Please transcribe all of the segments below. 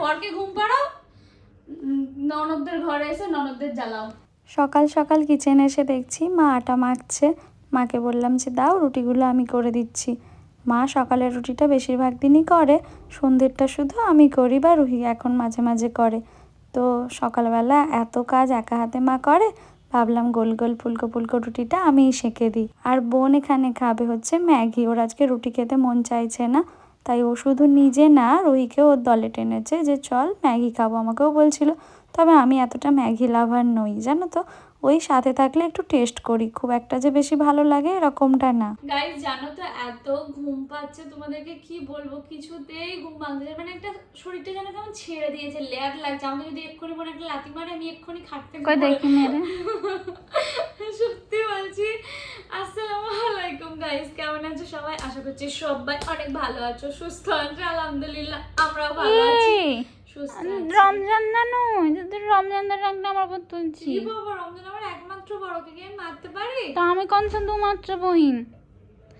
বরকে ঘুম পাড়াও? ননদদের ঘরে এসে ননদদের জ্বালাও। সকাল সকাল কিচেন এসে দেখছি মা আটা মাখছে। মাকে বললাম যে, দাও রুটিগুলো আমি করে দিচ্ছি। মা সকালের রুটিটা বেশিরভাগ দিনই করে, সন্ধ্যেরটা শুধু আমি করি বা রুহি এখন মাঝে মাঝে করে। তো সকালবেলা এত কাজ একা হাতে মা করে, ভাবলাম গোল গোল ফুলকো ফুলকো রুটিটা আমিই সেঁকে দিই। আর বোন এখানে খাবে হচ্ছে ম্যাগি। ওর আজকে রুটি খেতে মন চাইছে না। তাই ও শুধু নিজে না রুহিকে ওর দলে টেনেছে যে, চল, ম্যাগি খাব। আমাকেও বলছিল, তবে আমি এতটা ম্যাগি লাভার নই, জানো তো? ওই সাথে থাকলে একটু টেস্ট করি। খুব একটা যে বেশি ভালো লাগে এরকমটা না। গাইজ জানো তো এত ঘুম পাচ্ছে তোমাদেরকে কি বলব? কিছুতেই ঘুম ভাঙছে মানে একটা শরীরটা যেন কেমন ছেড়ে দিয়েছে লেয়ার লাগছে। আমাকে যদি এক্ষুনি মনে একটা লাথি মারে আমি এক্ষুনি খাটতে কই দেখি মেরে। সত্যি বলছি। আসসালামু আলাইকুম গাইস কেমন আছো সবাই? আশা করছি সবাই অনেক ভালো আছো সুস্থ আছো আলহামদুলিল্লাহ আমরাও ভালো আছি। রমজান না নয় যদি রমজান আমার উপর তুলছি। কি বাবা রমজান আমার একমাত্র বড়কে কি আমি মারতে পারি? তা আমি কোন মাত্র বহিন?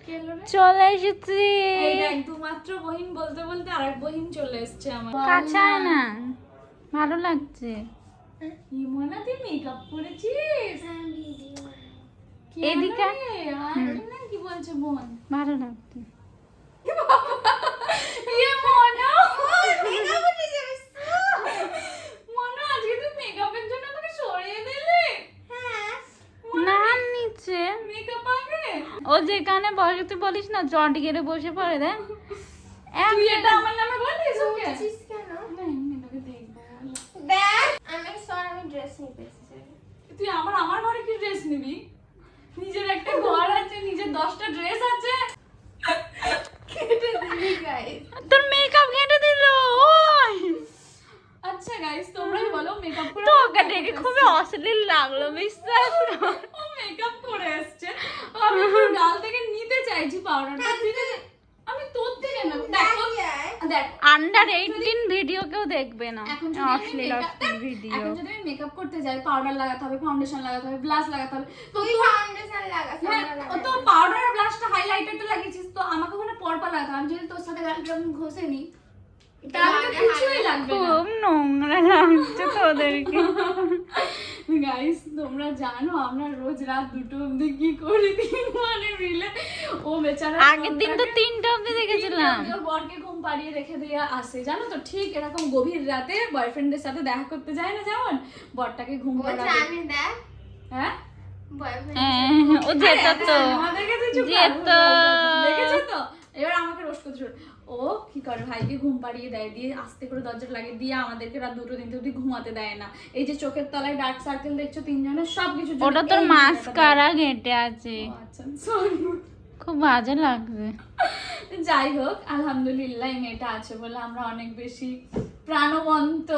কে এলো রে? চলে এসেছি। এই দুমাত্র বহিন বলতে বলতে আরেক বহিন চলে এসছে আমার। না। ভালো লাগছে। ইমনা তুই মেকআপ করেছিস? এদিকে। আনা রে? আর না, কি বলছে বোন? ভালো লাগছে। ইয়ে মনা মনা আজকে তুই মেকআপের জন্য আমাকে সরিয়ে দিলি না নিচে মেকআপ আগে ও যেখানে বসে তুই বলিস না জট গেড়ে বসে পড়ে দেন তুই এটা আমার নামে বলিস ওকে? কেন? দেখ আমি সর আমি ড্রেস নিতে তুই আমার আমার ঘরে কি ড্রেস নিবি? নিজের একটা ঘর আছে নিজের দশটা ড্রেস আছে কেটে দিবি গাইস তোর মেকআপ কেটে দিল ওই আচ্ছা গাইস তোমরাই বলো মেকআপ করে তোকে দেখে খুবই অশ্লীল লাগল বিশ্বাস কর। ও মেকআপ করে এসছে আমি তোর গাল থেকে নিতে চাইছি পাউডারটা ঠিক আছে আমি তোর থেকে না দেখো দেখ আন্ডার এইটিন ভিডিও কেউ দেখবে না। এখন যদি আমি অশ্লীল makeup- অশ্লীল ভিডিও এখন যদি আমি মেকআপ করতে যাই পাউডার লাগাতে হবে ফাউন্ডেশন লাগাতে হবে ব্লাশ লাগাতে হবে তো তুই ফাউন্ডেশন লাগা হ্যাঁ, ও তো পাউডার আর ব্লাশটা হাইলাইটার তো লাগিয়েছিস তো আমাকে ওখানে পরপর লাগাতে হবে। আমি যদি তোর সাথে গালটা ঘষে নি খুব নোংরা লাগছে তোদেরকে। গাইস তোমরা জানো আমরা রোজ রাত দুটো অবধি কি করি? তিন মানে মিলে ও বেচারা আগের দিন তো তিনটা দেখেছিলাম। অবধি বরকে ঘুম পাড়িয়ে রেখে দিয়ে আসে। জানো তো ঠিক এরকম গভীর রাতে বয়ফ্রেন্ডের সাথে দেখা করতে যায় না যেমন? বরটাকে ঘুম আমি দেখ। হ্যাঁ? হ্যাঁ, ও যেত তো। যেত। দেখেছ তো? এবার আমাকে রোজ করতে শুরু ও কি করে ভাইকে ঘুম পাড়িয়ে দেয় দিয়ে আস্তে করে দরজাটা লাগিয়ে দিয়ে আমাদেরকে রাত দুটো তিনটে অবধি ঘুমাতে দেয় না। এই যে চোখের তলায় ডার্ক সার্কেল দেখছ তিনজনের সব কিছু ওটা তোর মাস্কারা ঘেটে আছে? আচ্ছা খুব বাজে লাগবে। যাই হোক আলহামদুলিল্লাহ এই মেয়েটা আছে বলে আমরা অনেক বেশি প্রাণবন্ত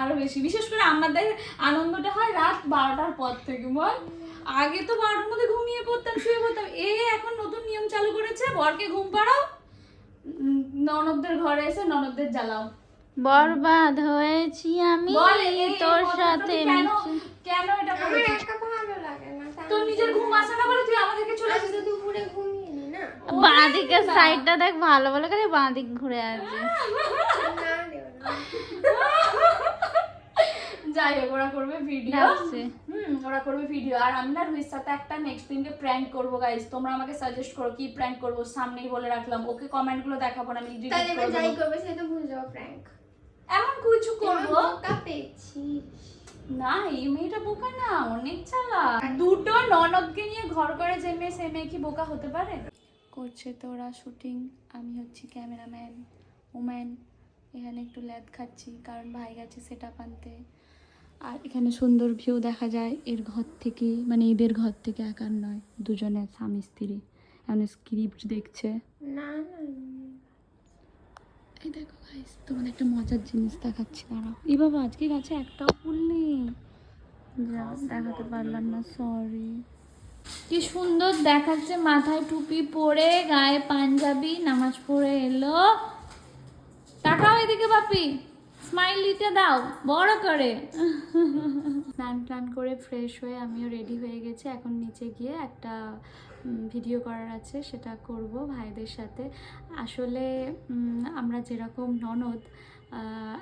আরও বেশি। বিশেষ করে আমাদের আনন্দটা হয় রাত বারোটার পর থেকে বল। আগে তো বারোটার মধ্যে ঘুমিয়ে পড়তাম শুয়ে পড়তাম। এ এখন নতুন নিয়ম চালু করেছে বরকে ঘুম পাড়াও ননদদের ঘরে এসে ননদদের জ্বালাও। বরবাদ হয়েছি আমি তোর সাথে কেন এটা ভালো লাগে না তোর নিজের ঘুম আসে না বলে তুই আমাদেরকে চলে তো দুপুরে ঘুমিয়ে নি বাঁদিকের সাইডটা দেখ ভালো ভালো করে বাঁদিক ঘুরে আছে না না। যাই হোক ওরা করবে ভিডিও। হুম ওরা করবে ভিডিও আর আমি না রুহির সাথে একটা নেক্সট দিনকে প্র্যাঙ্ক করব গাইজ তোমরা আমাকে সাজেস্ট করো কি প্র্যাঙ্ক করব সামনেই বলে রাখলাম। ওকে কমেন্টগুলো দেখাবো না আমি যাই করবে সে তো ভুলে যাব প্র্যাঙ্ক এমন কিছু করব? বোকা পেয়েছি না এই মেয়েটা বোকা না অনেক চালা দুটো ননদকে নিয়ে ঘর করে যে মেয়ে সে মেয়ে কি বোকা হতে পারে? করছে তো ওরা শুটিং আমি হচ্ছি ক্যামেরাম্যান ওম্যান এখানে একটু ল্যাদ খাচ্ছি কারণ ভাই গেছে সেটা আনতে। আর এখানে সুন্দর ভিউ দেখা যায়। এর ঘর থেকে মানে এদের ঘর থেকে একার নয় দুজনের স্বামী স্ত্রী। এমন স্ক্রিপ্ট দেখছে। না এই দেখো গাইস তোমাদের একটা মজার জিনিস দেখাচ্ছি দাঁড়াও। এই বাবা আজকে গাছে একটাও ফুল নেই। যা দেখাতে পারলাম না সরি কি সুন্দর দেখাচ্ছে মাথায় টুপি পরে গায়ে পাঞ্জাবি নামাজ পড়ে এলো। তাকাও এদিকে বাপি। স্মাইলিটা দাও, বড় করে। স্নান টান করে ফ্রেশ হয়ে আমিও রেডি হয়ে গেছি। এখন নিচে গিয়ে একটা ভিডিও করার আছে, সেটা করব ভাইদের সাথে। আসলে আমরা যেরকম ননদ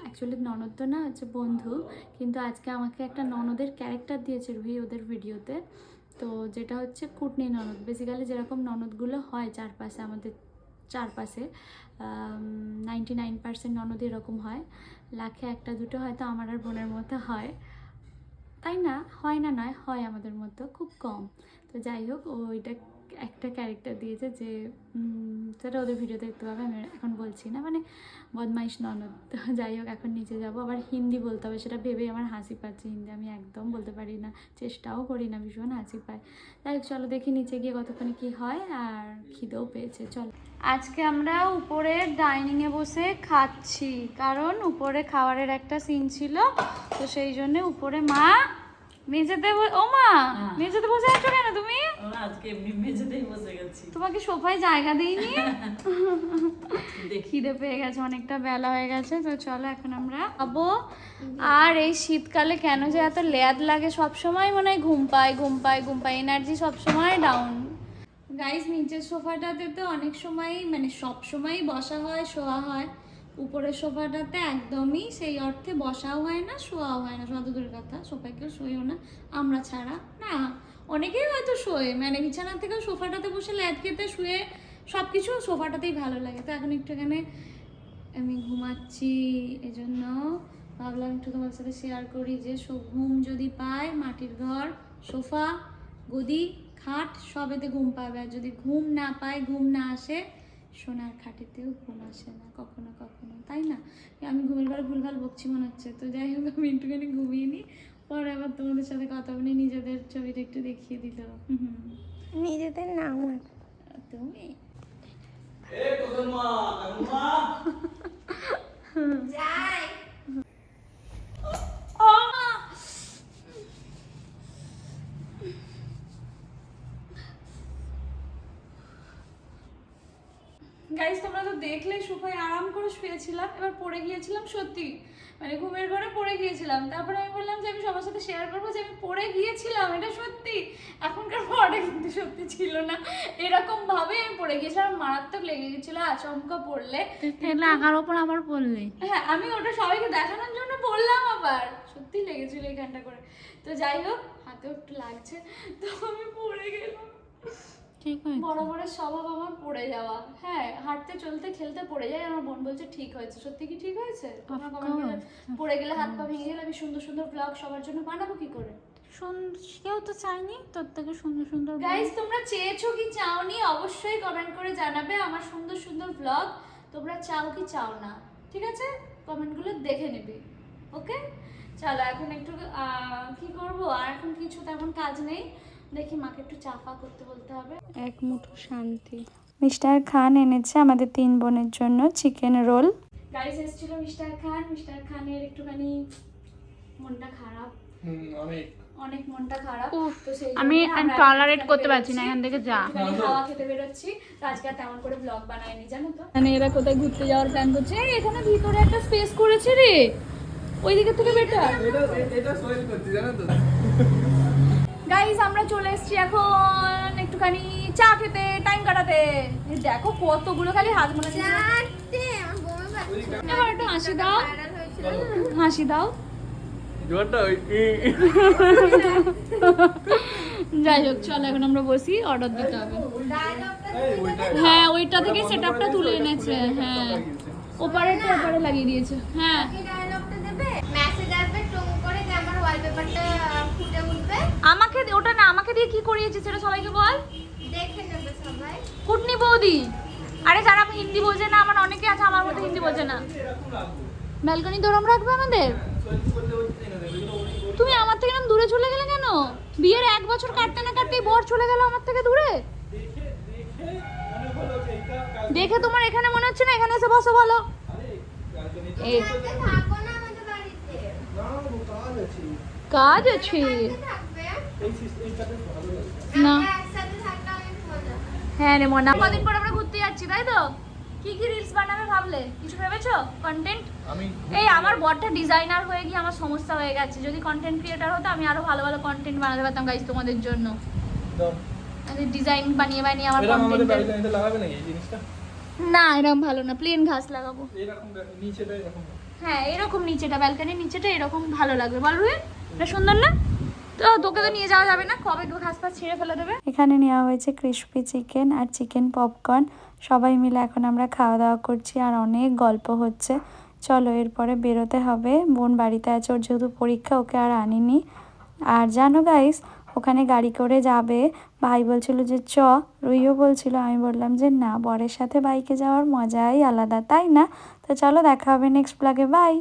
অ্যাকচুয়ালি ননদ তো না, হচ্ছে বন্ধু। কিন্তু আজকে আমাকে একটা ননদের ক্যারেক্টার দিয়েছে রুহি ওদের ভিডিওতে। তো যেটা হচ্ছে কুটনি ননদ। বেসিক্যালি যেরকম ননদগুলো হয় চারপাশে, আমাদের চারপাশে নাইনটি নাইন পার্সেন্ট ননদ এরকম হয়। লাখে একটা দুটো হয়তো আমার আর বোনের মতো হয়। তাই না? হয় না নয়, হয় আমাদের মতো, খুব কম। তো যাই হোক ওইটা একটা ক্যারেক্টার দিয়েছে যে সেটা ওদের ভিডিও দেখতে পাবে, আমি এখন বলছি না। মানে বদমাইশ ননদ যাই হোক, এখন নিচে যাব। আবার হিন্দি বলতে হবে, সেটা ভেবেই আমার হাসি পাচ্ছে। হিন্দি আমি একদম বলতে পারি না, চেষ্টাও করি না, ভীষণ হাসি পায়। হোক, চলো দেখি নিচে গিয়ে কতক্ষণে কী হয়, আর খিদেও পেয়েছে, চলো। আজকে আমরা উপরে ডাইনিংয়ে বসে খাচ্ছি, কারণ উপরে খাবারের একটা সিন ছিল, তো সেই জন্য উপরে মা মেঝেতে ও মা মেঝেতে বসে আছো কেন তুমি? আজকে এমনি মেঝেতেই বসে গেছি। তোমাকে সোফায় জায়গা দিইনি? খিদে পেয়ে গেছে অনেকটা বেলা হয়ে গেছে তো চলো এখন আমরা খাব। আর এই শীতকালে কেন যে এত লেয়াদ লাগে সব সময় মনে হয় ঘুম পায় ঘুম পায় ঘুম পায় এনার্জি সব সময় ডাউন গাইস নিচের সোফাটাতে তো অনেক সময় মানে সব সময়ই বসা হয় শোয়া হয়। উপরের সোফাটাতে একদমই সেই অর্থে বসাও হয় না, শোয়াও হয় না। শোয়া কথা, সোফায় কেউ শোয়েও না, আমরা ছাড়া না। অনেকেই হয়তো শোয়ে মানে বিছানা থেকে সোফাটাতে বসে ল্যাদ খেতে শুয়ে সব কিছু সোফাটাতেই ভালো লাগে। তো এখন একটুখানি আমি ঘুমাচ্ছি, এজন্য ভাবলাম একটু তোমার সাথে শেয়ার করি যে ঘুম যদি পায়, মাটির ঘর, সোফা, গদি, খাট, সবেতে ঘুম পাবে। আর যদি ঘুম না পায়, ঘুম না আসে সোনার খাটেতেও ঘুম আসে না কখনো কখনো। তাই না? আমি ঘুমের ঘরে ভুলভাল বকছি মনে হচ্ছে। তো যাই হোক আমি একটুখানি ঘুমিয়ে নিই পরে আবার তোমাদের সাথে কথা বলে নিজেদের ছবিটা একটু দেখিয়ে দিল। নিজেদের নাম তুমি? যাই। গাইজ তোমরা তো দেখলে সোফায় আরাম করে শুয়েছিলাম এবার পড়ে গিয়েছিলাম সত্যি। মানে ঘুমের ঘরে পড়ে গিয়েছিলাম। তারপরে আমি বললাম যে আমি সবার সাথে শেয়ার করব যে আমি পড়ে গিয়েছিলাম এটা সত্যি। এখনকার পড়ে কিন্তু সত্যি ছিল না। এরকম ভাবে আমি পড়ে গিয়েছিলাম মারাত্মক লেগে গেছিল আচমকা পড়লে। লাগার ওপর আবার পড়লে? হ্যাঁ আমি ওটা সবাইকে দেখানোর জন্য পড়লাম আবার। সত্যি লেগেছিল এখানটা করে। তো যাই হোক হাতেও একটু লাগছে তো আমি পড়ে গেলাম। ঠিক বড় বড় স্বভাব আমার পড়ে যাওয়া। হ্যাঁ হাঁটতে চলতে খেলতে পড়ে যায় আমার বোন বলছে ঠিক হয়েছে। সত্যি কি ঠিক হয়েছে? পড়ে গেলে হাত পা ভেঙে গেলে আমি সুন্দর সুন্দর ব্লগ সবার জন্য বানাবো কি করে? কেউ তো চাইনি তোর থেকে সুন্দর সুন্দর গাইস তোমরা চেয়েছো কি চাওনি? অবশ্যই কমেন্ট করে জানাবে আমার সুন্দর সুন্দর ব্লগ তোমরা চাও কি চাও না? ঠিক আছে? কমেন্টগুলো দেখে নেবে। ওকে চলো এখন একটু আহ, কি করব? আর এখন কিছু তেমন কাজ নেই। দেখি মাকে একটু করতে বলতে হবে। এক মুঠো শান্তি। মিস্টার খান এনেছে আমাদের তিন বোনের জন্য চিকেন রোল। গাইস এসেছিল মিস্টার খান। মিস্টার খানের একটুখানি মনটা খারাপ। অনেক। অনেক মনটা খারাপ। তো সেই আমি করতে পারছি না, এখান থেকে যা। একটুখানি হাওয়া খেতে বেরোচ্ছি। আজকে আর তেমন করে ব্লগ বানাইনি জানো তো। মানে এরা কোথায় ঘুরতে যাওয়ার প্ল্যান করছে? এখানে ভিতরে একটা স্পেস করেছে রে। ওই দিকের থেকে বেটার এটা এটা সোয়েল করছি জানো তো। গাইস আমরা চলে এসেছি এখন একটুখানি চা খেতে টাইম কাটাতে। দেখো কতগুলো খালি হাত মনে এবার একটু হাসি দাও। হাসি দাও। যাই হোক চলো এখন আমরা বসি অর্ডার দিতে হবে। হ্যাঁ ওইটা থেকে সেটআপটা তুলে এনেছে হ্যাঁ। ওপারে তো ওপারে লাগিয়ে দিয়েছে হ্যাঁ। কি ডায়লগটা দেবে? মেসেজ আসবে টুং করে যে আমার ওয়ালপেপারটা ফুটে উঠবে আমাকে ওটা না আমাকে দিয়ে কি করিয়েছে সেটা সবাইকে বল। দেখে নেবে সবাই। কুটনি বৌদি। আরে যারা হিন্দি বোঝে না আমার অনেকে আছে আমার মধ্যে হিন্দি বোঝে না। ব্যালকনি দরম রাখবে আমাদের? তুমি আমার থেকে এরকম দূরে চলে গেলে কেন? বিয়ের এক বছর কাটতে না কাটতেই বর চলে গেল আমার থেকে দূরে? দেখে তোমার এখানে মনে হচ্ছে না এখানে এসে বসো ভালো এই আজকে থাকব না আমাদের বাড়িতে কাজ আছে। না। হয়। রে মনা। কদিন পর আমরা ঘুরতে যাচ্ছি তাই তো? কি কি রিলস বানাবে ভাবলে? কিছু ভেবেছো? কন্টেন্ট এই আমার বরটা ডিজাইনার হয়ে গিয়ে আমার সমস্যা হয়ে গেছে। যদি কন্টেন্ট ক্রিয়েটার হতো আমি আরও ভালো ভালো কন্টেন্ট বানাতে পারতাম গাইজ তোমাদের জন্য। ডিজাইন বানিয়ে বানিয়ে আমার লাগাবে নাকি এই জিনিসটা? না এরকম ভালো না। প্লেন ঘাস লাগাবো। এরকম নিচেটা এরকম। হ্যাঁ এরকম নিচেটা ব্যালকানির নিচেটা এরকম ভালো লাগবে। বল রুহিন দেবে? এখানে নেওয়া হয়েছে ক্রিসপি চিকেন আর চিকেন পপকর্ন সবাই মিলে এখন আমরা খাওয়া দাওয়া করছি আর অনেক গল্প হচ্ছে। চলো এরপরে বেরোতে হবে। বোন বাড়িতে আছে, ওর যেহেতু পরীক্ষা, ওকে আর আনিনি। আর জানো গাইস ওখানে গাড়ি করে যাবে। ভাই বলছিল যে, চ। রুইও বলছিল, আমি বললাম যে, না, বরের সাথে বাইকে যাওয়ার মজাই আলাদা, তাই না? তো চলো দেখা হবে নেক্সট ব্লগে বাই